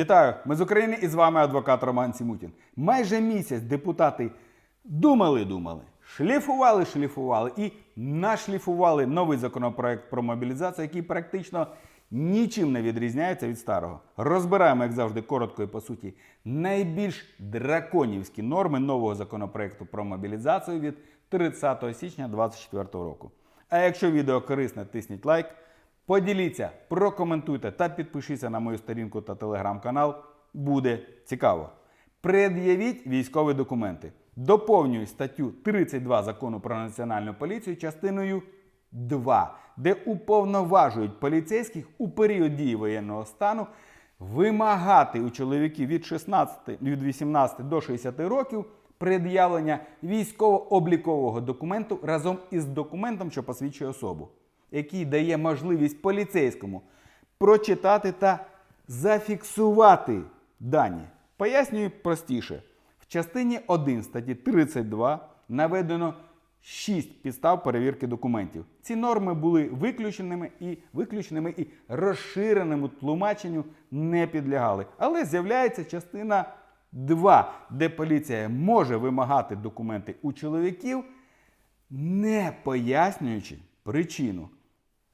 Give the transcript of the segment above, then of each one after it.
Вітаю! Ми з України і з вами адвокат Роман Сімутін. Майже місяць депутати думали, думали, шліфували, шліфували і нашліфували новий законопроект про мобілізацію, який практично нічим не відрізняється від старого. Розбираємо, як завжди, коротко і по суті, найбільш драконівські норми нового законопроекту про мобілізацію від 30 січня 2024 року. А якщо відео корисне, тисніть лайк. Поділіться, прокоментуйте та підпишіться на мою сторінку та телеграм-канал. Буде цікаво. Пред'явіть військові документи. Доповнюю статтю 32 закону про національну поліцію частиною 2, де уповноважують поліцейських у період дії воєнного стану вимагати у чоловіків від 16, від 18 до 60 років пред'явлення військово-облікового документу разом із документом, що посвідчує особу який дає можливість поліцейському прочитати та зафіксувати дані. Пояснюю простіше. В частині 1 статті 32 наведено 6 підстав перевірки документів. Ці норми були виключеними і виключеними і розширеному тлумаченню не підлягали. Але з'являється частина 2, де поліція може вимагати документи у чоловіків, не пояснюючи причину.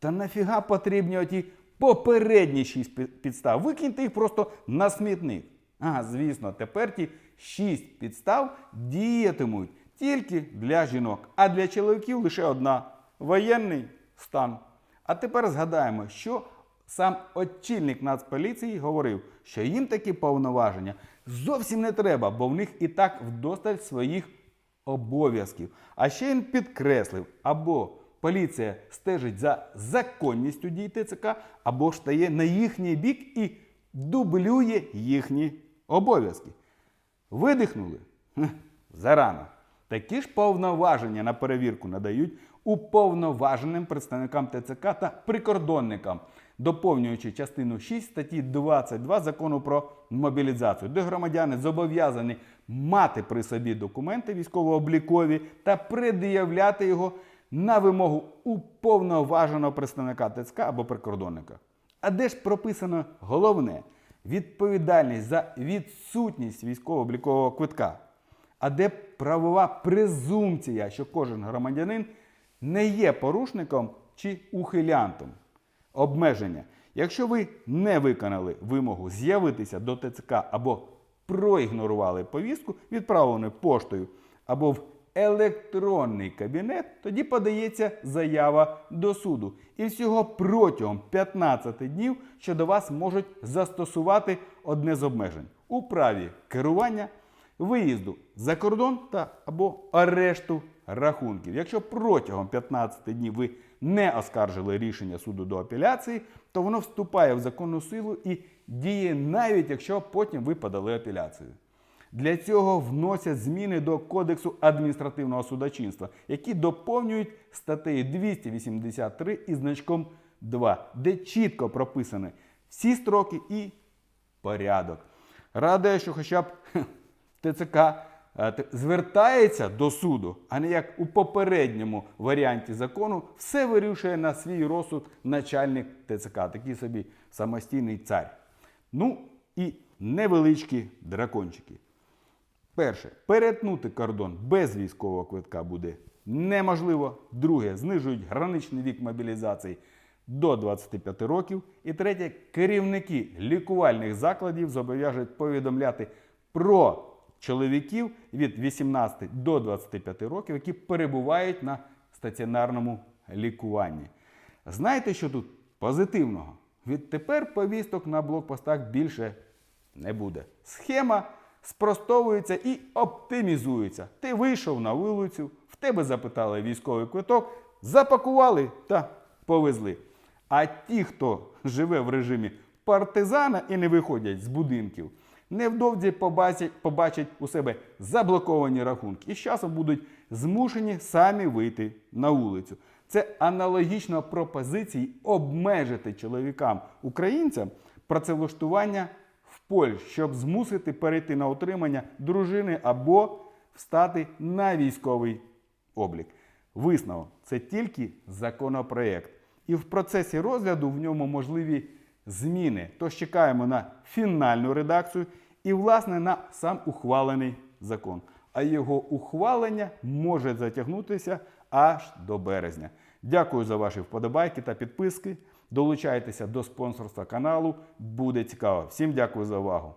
Та нафіга потрібні оті попередні шість підстав? Викиньте їх просто на смітник. А, звісно, тепер ті шість підстав діятимуть тільки для жінок, а для чоловіків лише одна воєнний стан. А тепер згадаємо, що сам очільник Нацполіції говорив, що їм такі повноваження зовсім не треба, бо в них і так вдосталь своїх обов'язків. А ще він підкреслив, або поліція стежить за законністю дій ТЦК, або ж стає на їхній бік і дублює їхні обов'язки. Видихнули? Зарано. Такі ж повноваження на перевірку надають уповноваженим представникам ТЦК та прикордонникам, доповнюючи частину 6 статті 22 закону про мобілізацію, де громадяни зобов'язані мати при собі документи військово-облікові та пред'являти його на вимогу уповноваженого представника ТЦК або прикордонника. А де ж прописано головне відповідальність за відсутність військово-облікового квитка? А де правова презумпція, що кожен громадянин не є порушником чи ухилянтом? Обмеження. Якщо ви не виконали вимогу з'явитися до ТЦК або проігнорували повістку, відправлену поштою або в електронний кабінет, тоді подається заява до суду. І всього протягом 15 днів щодо вас можуть застосувати одне з обмежень у праві керування, виїзду за кордон та або арешту рахунків. Якщо протягом 15 днів ви не оскаржили рішення суду до апеляції, то воно вступає в законну силу і діє навіть якщо потім ви подали апеляцію. Для цього вносять зміни до Кодексу адміністративного судочинства, які доповнюють статтею 283 із значком 2, де чітко прописані всі строки і порядок. Радує, що хоча б ТЦК е, звертається до суду, а не як у попередньому варіанті закону, все вирішує на свій розсуд начальник ТЦК, такий собі самостійний цар. Ну і невеличкі дракончики. Перше, перетнути кордон без військового квитка буде неможливо. Друге, знижують граничний вік мобілізації до 25 років. І третє, керівники лікувальних закладів зобов'яжуть повідомляти про чоловіків від 18 до 25 років, які перебувають на стаціонарному лікуванні. Знаєте, що тут позитивного? Відтепер повісток на блокпостах більше не буде. Схема спростовується і оптимізується. Ти вийшов на вулицю, в тебе запитали військовий квиток, запакували та повезли. А ті, хто живе в режимі партизана і не виходять з будинків, невдовзі побачать, побачать у себе заблоковані рахунки і з часом будуть змушені самі вийти на вулицю. Це аналогічно пропозиції обмежити чоловікам українцям працевлаштування в Польщі, щоб змусити перейти на утримання дружини або встати на військовий облік. Висновок це тільки законопроект. І в процесі розгляду в ньому можливі зміни. Тож чекаємо на фінальну редакцію і, власне, на сам ухвалений закон. А його ухвалення може затягнутися аж до березня. Дякую за ваші вподобайки та підписки. Долучайтеся до спонсорства каналу. Буде цікаво. Всім дякую за увагу.